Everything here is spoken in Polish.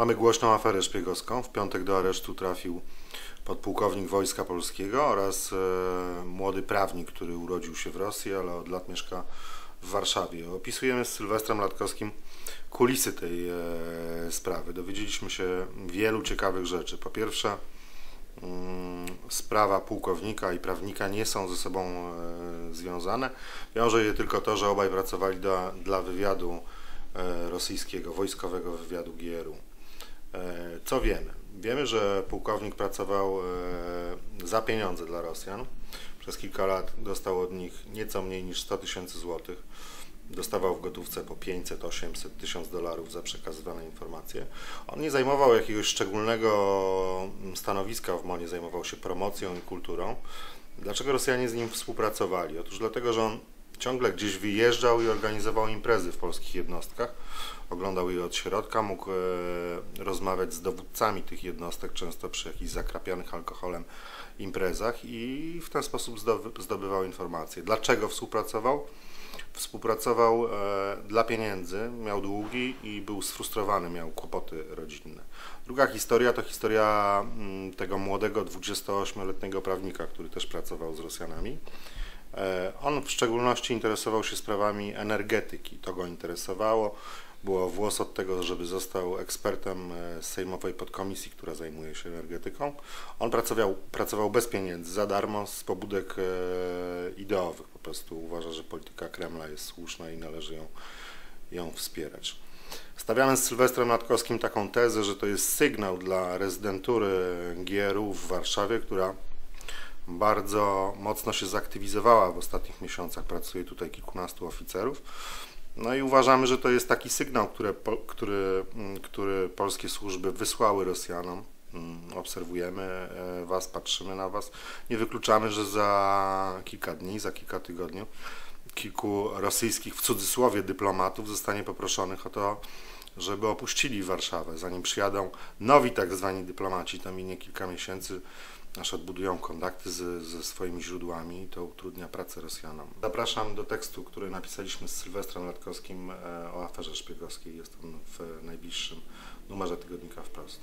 Mamy głośną aferę szpiegowską. W piątek do aresztu trafił podpułkownik Wojska Polskiego oraz e, młody prawnik, który urodził się w Rosji, ale od lat mieszka w Warszawie. Opisujemy z Sylwestrem Latkowskim kulisy tej e, sprawy. Dowiedzieliśmy się wielu ciekawych rzeczy. Po pierwsze, mm, sprawa pułkownika i prawnika nie są ze sobą e, związane. Wiąże je tylko to, że obaj pracowali dla, dla wywiadu e, rosyjskiego, wojskowego wywiadu GRU. E, Co wiemy? Wiemy, że pułkownik pracował e, za pieniądze dla Rosjan. Przez kilka lat dostał od nich nieco mniej niż 100 tysięcy złotych. Dostawał w gotówce po 500, 800, 1000 dolarów za przekazywane informacje. On nie zajmował jakiegoś szczególnego mm, stanowiska w MONie, zajmował się promocją i kulturą. Dlaczego Rosjanie z nim współpracowali? Otóż dlatego, że on ciągle gdzieś wyjeżdżał i organizował imprezy w polskich jednostkach. Oglądał je od środka, mógł e, rozmawiać z dowódcami tych jednostek, często przy jakichś zakrapianych alkoholem imprezach i w ten sposób zdoby- zdobywał informacje. Dlaczego współpracował? Współpracował e, dla pieniędzy, miał długi i był sfrustrowany, miał kłopoty rodzinne. Druga historia to historia mm, tego młodego 28-letniego prawnika, który też pracował z Rosjanami. E, On w szczególności interesował się sprawami energetyki. To go interesowało. Było włos od tego, żeby został ekspertem e, sejmowej podkomisji, która zajmuje się energetyką. On pracował, pracował bez pieniędzy, za darmo, z pobudek e, ideowych. Po prostu uważa, że polityka Kremla jest słuszna i należy ją, ją wspierać. Stawiamy z Sylwestrem Natkowskim taką tezę, że to jest sygnał dla rezydentury GRU w Warszawie, która bardzo mocno się zaktywizowała w ostatnich miesiącach. Pracuje tutaj kilkunastu oficerów. No i uważamy, że to jest taki sygnał, który, który, mm, który polskie służby wysłały Rosjanom. Mm, Obserwujemy e, Was, patrzymy na Was. Nie wykluczamy, że za kilka dni, za kilka tygodni kilku rosyjskich, w cudzysłowie, dyplomatów zostanie poproszonych o to, żeby opuścili Warszawę, zanim przyjadą nowi tak zwani dyplomaci. To minie kilka miesięcy, aż odbudują kontakty z, ze swoimi źródłami i to utrudnia pracę Rosjanom. Zapraszam do tekstu, który napisaliśmy z Sylwestrem Latkowskim e, o aferze szpiegowskiej. Jest on w najbliższym numerze tygodnika wprost.